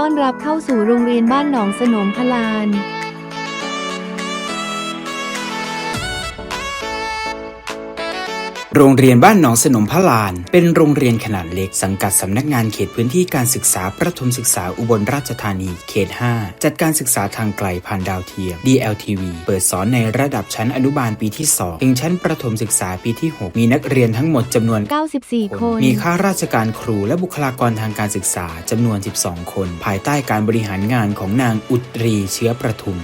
ต้อนรับเข้าสู่โรงเรียนบ้านหนองสนมพลาน โรงเรียนบ้านหนองสนมพระลาน เป็นโรงเรียนขนาดเล็กสังกัดสำนักงานเขตพื้นที่การศึกษาประถมศึกษาอุบลราชธานีเขต 5 จัดการศึกษาทางไกลผ่านดาวเทียม DLTV เปิดสอนในระดับชั้นอนุบาลปีที่ 2 ถึงชั้นประถมศึกษาปีที่ 6 มีนักเรียนทั้งหมดจำนวน 94 คน มีข้าราชการครูและบุคลากรทางการศึกษาจำนวน 12 คน ภายใต้การบริหารงานของนางอุตรีเชื้อประทุม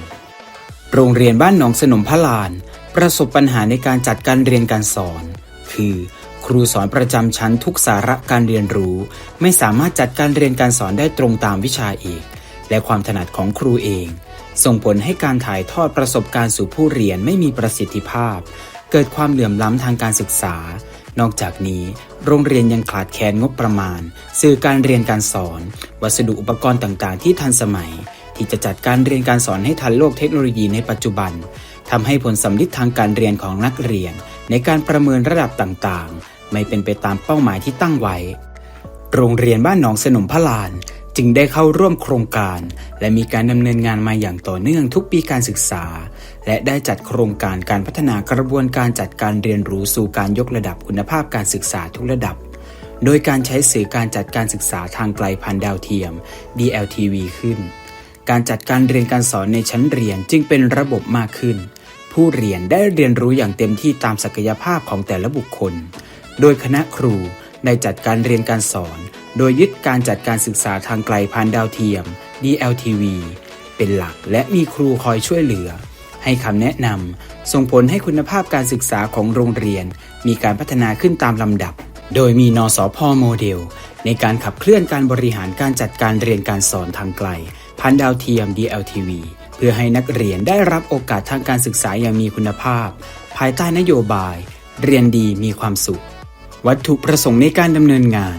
โรงเรียนบ้านหนองสนมพระลาน ประสบปัญหาในการจัดการเรียนการสอน คือ ครูสอนประจำชั้นทุกสาระการเรียนรู้ ไม่สามารถจัดการเรียนการสอนได้ตรงตามวิชาเอกและความถนัดของครูเอง ส่งผลให้การถ่ายทอดประสบการณ์สู่ผู้เรียนไม่มีประสิทธิภาพ เกิดความเหลื่อมล้ำทางการศึกษา นอกจากนี้ โรงเรียนยังขาดแคลนงบประมาณ สื่อการเรียนการสอน วัสดุอุปกรณ์ต่างๆ ที่ทันสมัย ที่จะจัดการเรียนการสอนให้ทันโลกเทคโนโลยีในปัจจุบัน ทำให้ผลสำลิดทางการเรียนของนักเรียน ในการประเมินระดับต่างๆ ไม่เป็นไปตามเป้าหมายที่ตั้งไว้ โรงเรียนบ้านหนองสนมพลาน จึงได้เข้าร่วมโครงการ และมีการดำเนินงานมาอย่างต่อเนื่องทุกปีการศึกษา และได้จัดโครงการการพัฒนากระบวนการจัดการเรียนรู้สู่การยกระดับคุณภาพการศึกษาทุกระดับโดยการใช้สื่อการจัดการศึกษาทางไกลผ่านดาวเทียม DLTV ขึ้น การจัดการเรียนการสอนในชั้นเรียนจึงเป็นระบบมากขึ้น ผู้เรียนได้เรียนรู้อย่างเต็มที่ตามศักยภาพของแต่ละบุคคล โดยคณะครูได้จัดการเรียนการสอน โดยยึดการจัดการศึกษาทางไกลผ่านดาวเทียม DLTV เป็นหลักและมีครูคอยช่วยเหลือ ให้คำแนะนำส่งผลให้คุณภาพการศึกษาของโรงเรียน มีการพัฒนาขึ้นตามลำดับ โดยมีนสพโมเดล ในการขับเคลื่อนการบริหารการจัดการเรียนการสอนทางไกล ผ่านดาวเทียม DLTV เพื่อให้นักเรียนได้รับโอกาสทางการศึกษาอย่างมีคุณภาพ ภายใต้นโยบาย เรียนดีมีความสุข วัตถุประสงค์ในการดำเนินงาน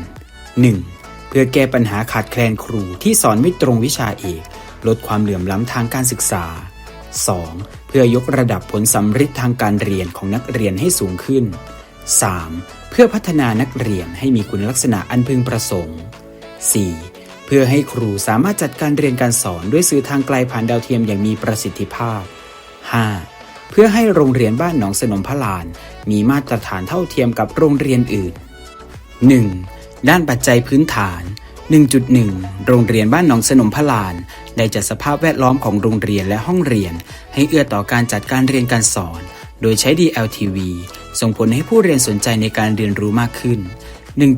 1. เพื่อแก้ปัญหาขาดแคลนครูที่สอนไม่ตรงวิชาเอก ลดความเหลื่อมล้ำทางการศึกษา 2. เพื่อยกระดับผลสำฤทธิ์ทางการเรียนของนักเรียนให้สูงขึ้น 3. เพื่อพัฒนานักเรียนให้มีคุณลักษณะอันพึงประสงค์ 4. เพื่อให้ครูสามารถจัดการเรียนการสอนด้วยสื่อทางไกลผ่านดาวเทียมอย่างมีประสิทธิภาพ 5. เพื่อให้โรงเรียนบ้านหนองสนมพลาน มีมาตรฐานเท่าเทียมกับโรงเรียนอื่น 1. ด้านปัจจัยพื้นฐาน 1.1 โรงเรียนบ้านหนองสนมพลาน ได้จัดสภาพแวดล้อมของโรงเรียนและห้องเรียน ให้เอื้อต่อการจัดการเรียนการสอน โดยใช้ DLTV ส่งผลให้ผู้เรียนสนใจในการเรียนรู้มากขึ้น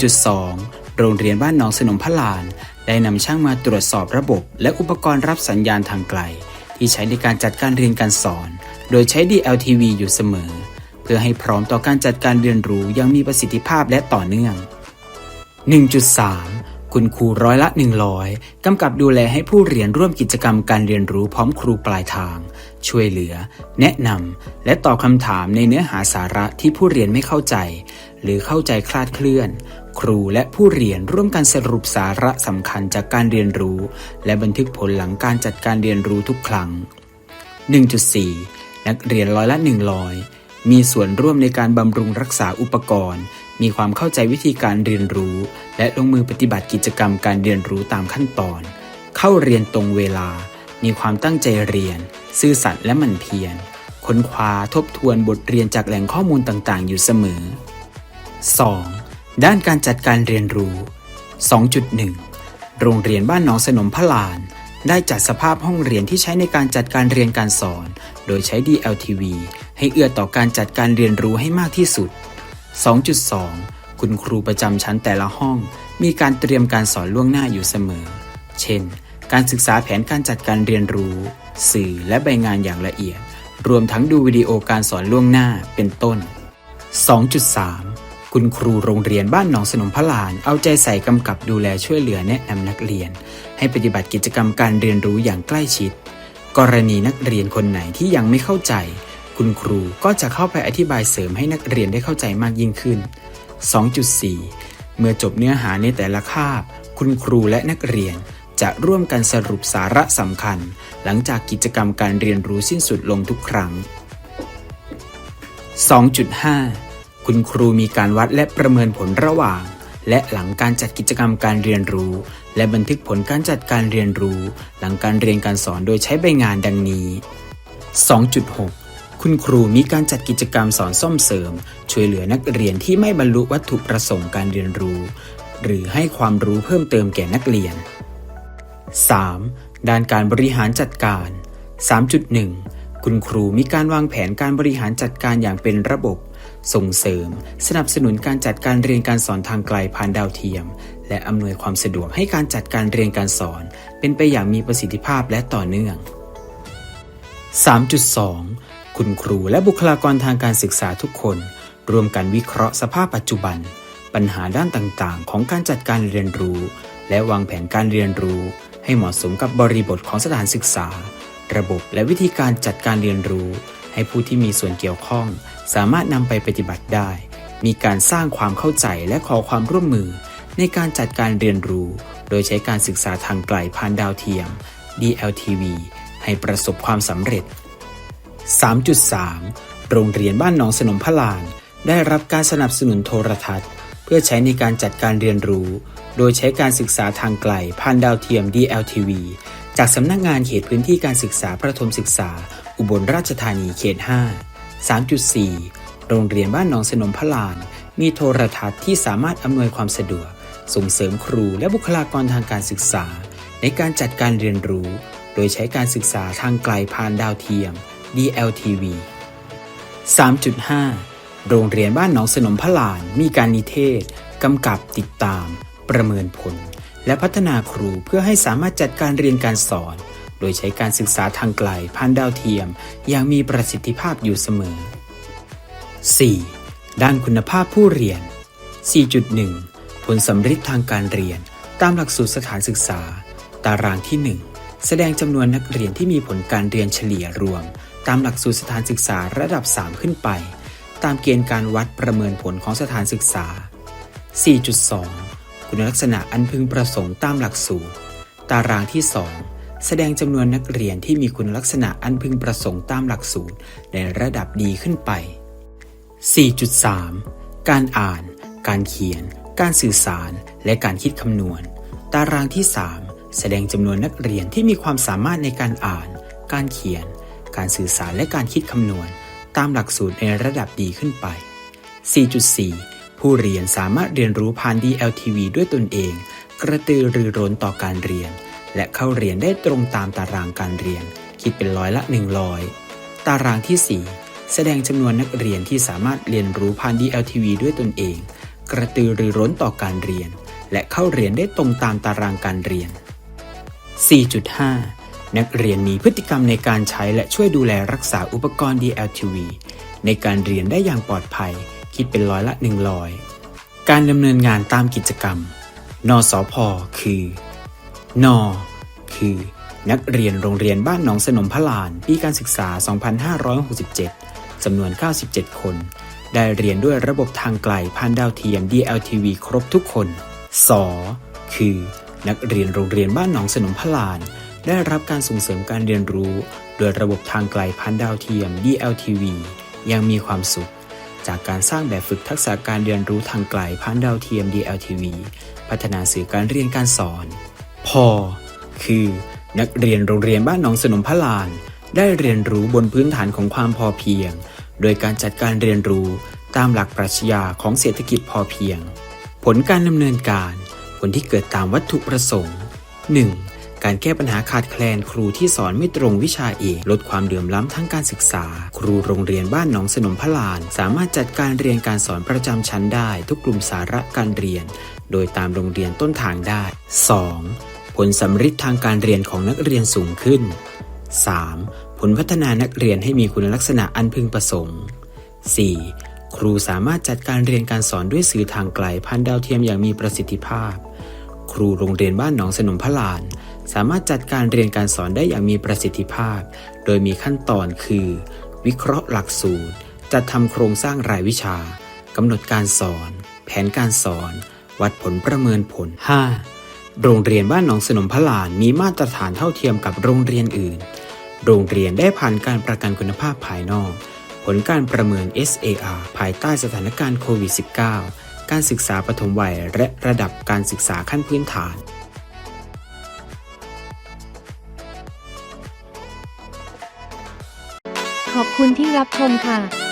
1.2 โรงเรียนบ้านหนองสนมพลาน ได้นำช่างมาตรวจสอบระบบ และอุปกรณ์รับสัญญาณทางไกล ที่ใช้ในการจัดการเรียนการสอน โดยใช้ DLTV อยู่เสมอ เพื่อให้พร้อมต่อการจัดการเรียนรู้อยังมีประสิทธิภาพและต่อเนื่อง 1.3 คุณครูร้อยละ 100 กำกับดูแลให้ผู้เรียนร่วมกิจกรรมการเรียนรู้พร้อมครูปลายทาง ช่วยเหลือ แนะนำและตอบคำถามในเนื้อหาสาระที่ผู้เรียนไม่เข้าใจ หรือเข้าใจคลาดเคลื่อน ครูและผู้เรียนร่วมกันสรุปสาระสำคัญจากการเรียนรู้ และบันทึกผลหลังการจัดการเรียนรู้ทุกครั้ง 1.4 นักเรียนร้อยละ100 มีส่วนร่วมในการบำรุงรักษาอุปกรณ์ มีความเข้าใจวิธีการเรียนรู้ และลงมือปฏิบัติกิจกรรมการเรียนรู้ตามขั้นตอน เข้าเรียนตรงเวลา มีความตั้งใจเรียน ซื่อสัตย์และหมั่นเพียรค้นคว้าทบทวนบทเรียนจากแหล่งข้อมูลต่างๆ อยู่เสมอ 2. ด้านการจัดการเรียนรู้ 2.1 โรงเรียนบ้านหนองสนมพลาน ได้จัดสภาพห้องเรียนที่ใช้ในการจัดการเรียนการสอน โดยใช้ DLTV ให้เอื้อต่อการจัดการเรียนรู้ให้มากที่สุด 2.2 คุณครูประจำชั้นแต่ละห้อง มีการเตรียมการสอนล่วงหน้าอยู่เสมอ เช่น การศึกษาแผนการจัดการเรียนรู้ สื่อและใบงานอย่างละเอียด รวมทั้งดูวิดีโอการสอนล่วงหน้าเป็นต้น 2.3 คุณครูโรงเรียนบ้านหนองสนมพลาน เอาใจใส่กำกับดูแลช่วยเหลือแนะนำนักเรียน ให้ปฏิบัติกิจกรรมการเรียนรู้อย่างใกล้ชิด กรณีนักเรียนคนไหนที่ยังไม่เข้าใจ คุณครูก็จะเข้าไปอธิบายเสริมให้นักเรียนได้เข้าใจมากยิ่งขึ้น 2.4 เมื่อจบเนื้อหาในแต่ละคาบ คุณครูและนักเรียนจะร่วมกันสรุปสาระสำคัญ หลังจากกิจกรรมการเรียนรู้สิ้นสุดลงทุกครั้ง 2.5 คุณครูมีการวัดและประเมินผลระหว่าง และหลังการจัดกิจกรรมการเรียนรู้ และบันทึกผลการจัดการเรียนรู้ หลังการเรียนการสอนโดยใช้ใบงานดังนี้ 2.6คุณครูมีการจัดกิจกรรมสอนซ่อมเสริม ช่วยเหลือนักเรียนที่ไม่บรรลุวัตถุประสงค์การเรียนรู้ หรือให้ความรู้เพิ่มเติมแก่นักเรียน 3. ด้านการบริหารจัดการ 3.1 คุณครูมีการวางแผนการบริหารจัดการอย่างเป็นระบบ ส่งเสริม สนับสนุนการจัดการเรียนการสอนทางไกลผ่านดาวเทียม และอำนวยความสะดวกให้การจัดการเรียนการสอน เป็นไปอย่างมีประสิทธิภาพและต่อเนื่อง 3.2 คุณครูและบุคลากรทางการศึกษาทุกคนร่วมกันวิเคราะห์สภาพปัจจุบัน ปัญหาด้านต่างๆ ของการจัดการเรียนรู้ และวางแผนการเรียนรู้ ให้เหมาะสมกับบริบทของสถานศึกษา ระบบและวิธีการจัดการเรียนรู้ ให้ผู้ที่มีส่วนเกี่ยวข้อง สามารถนำไปปฏิบัติได้ มีการสร้างความเข้าใจและขอความร่วมมือ ในการจัดการเรียนรู้ โดยใช้การศึกษาทางไกลผ่านดาวเทียม DLTV ให้ประสบความสำเร็จ 3.3 โรงเรียนบ้านหนองสนมพลาน ได้รับการสนับสนุนโทรทัศน์ เพื่อใช้ในการจัดการเรียนรู้ โดยใช้การศึกษาทางไกลผ่านดาวเทียม DLTV จากสำนักงานเขตพื้นที่การศึกษาประถมศึกษา อุบลราชธานีเขต 5 3.4 โรงเรียนบ้านหนองสนมพลาน มีโทรทัศน์ที่สามารถอำนวยความสะดวก ส่งเสริมครูและบุคลากรทางการศึกษา ในการจัดการเรียนรู้ โดยใช้การศึกษาทางไกลผ่านดาวเทียม DLTV 3.5 โรงเรียนบ้านหนองสนมพลาน มีการนิเทศ กำกับติดตาม ประเมินผล และพัฒนาครูเพื่อให้สามารถจัดการเรียนการสอน โดยใช้การศึกษาทางไกลผ่านดาวเทียม อย่างมีประสิทธิภาพอยู่เสมอ 4. ด้านคุณภาพผู้เรียน 4.1 ผลสำฤทธิ์ทางการเรียน ตามหลักสูตรสถานศึกษา ตารางที่ 1 แสดงจำนวนนักเรียนที่มีผลการเรียนเฉลี่ยรวม ตามหลักสูตรสถานศึกษาระดับ 3 ขึ้นไป ตามเกณฑ์การวัดประเมินผลของสถานศึกษา 4.2 คุณลักษณะอันพึงประสงค์ตามหลักสูตร ตารางที่ 2 แสดงจำนวนนักเรียนที่มีคุณลักษณะอันพึงประสงค์ตามหลักสูตรในระดับดีขึ้นไป 4.3 การอ่าน การเขียน การสื่อสาร และการคิดคำนวณ ตารางที่ 3 แสดงจำนวนนักเรียนที่มีความสามารถในการอ่าน การเขียน การสื่อสารและการคิดคำนวณ ตามหลักสูตรในระดับดีขึ้นไป 4.4 ผู้เรียนสามารถเรียนรู้ผ่าน DLTV ด้วยตนเอง กระตือรือร้นต่อการเรียน และเข้าเรียนได้ตรงตามตารางการเรียน คิดเป็นร้อยละ 100 ตารางที่ 4 แสดงจำนวนนักเรียนที่สามารถเรียนรู้ผ่าน DLTV ด้วยตนเอง กระตือรือร้นต่อการเรียน และเข้าเรียนได้ตรงตามตารางการเรียน 4.5 นักเรียนมีพฤติกรรมในการใช้และช่วยดูแลรักษาอุปกรณ์ DLTV ในการเรียนได้อย่างปลอดภัย คิดเป็นร้อยละ 100 การดำเนินงานตามกิจกรรม นสพ คือ น คือ นักเรียนโรงเรียนบ้านหนองสนมพลานปีการศึกษา 2567 จำนวน 97 คน ได้เรียนด้วยระบบทางไกลผ่านดาวเทียม DLTV ครบทุกคนสคือ นักเรียนโรงเรียนบ้านหนองสนมพลาน ได้รับการส่งเสริมการเรียนรู้ โดยระบบทางไกลผ่านดาวเทียม DLTV ยังมีความสุข จากการสร้างแบบฝึกทักษะการเรียนรู้ทางไกลผ่านดาวเทียม DLTV พัฒนาสื่อการเรียนการสอน พอ คือ นักเรียนโรงเรียนบ้านหนองสนมพลาน ได้เรียนรู้บนพื้นฐานของความพอเพียง โดยการจัดการเรียนรู้ตามหลักปรัชญาของเศรษฐกิจพอเพียง ผลการดำเนินการ ผลที่เกิดตามวัตถุประสงค์ 1. การแก้ปัญหาขาดแคลนครูที่สอนไม่ตรงวิชาเอกลดความเดือมล้ำทั้งการศึกษา ครูโรงเรียนบ้านหนองสนมพลาน สามารถจัดการเรียนการสอนประจำชั้นได้ทุกกลุ่มสาระการเรียน โดยตามโรงเรียนต้นทางได้ 2. ผลสำฤทธิ์ทางการเรียนของนักเรียนสูงขึ้น 3. ผลพัฒนานักเรียนให้มีคุณลักษณะอันพึงประสงค์ 4. ครูสามารถจัดการเรียนการสอนด้วยสื่อทางไกลผ่านดาวเทียมอย่างมีประสิทธิภาพ ครูโรงเรียนบ้านหนองสนมพลาน สามารถจัดการเรียนการสอนได้อย่างมีประสิทธิภาพ โดยมีขั้นตอนคือ วิเคราะห์หลักสูตร จัดทำโครงสร้างรายวิชากำหนดการสอน แผนการสอน วัดผลประเมินผล 5. โรงเรียนบ้านหนองสนมพลานมีมาตรฐานเท่าเทียมกับโรงเรียนอื่น โรงเรียนได้ผ่านการประกันคุณภาพภายนอก ผลการประเมิน SAR ภายใต้สถานการณ์โควิด -19 การศึกษาปฐมวัยและระดับการศึกษาขั้นพื้นฐานขอบคุณที่รับชมค่ะ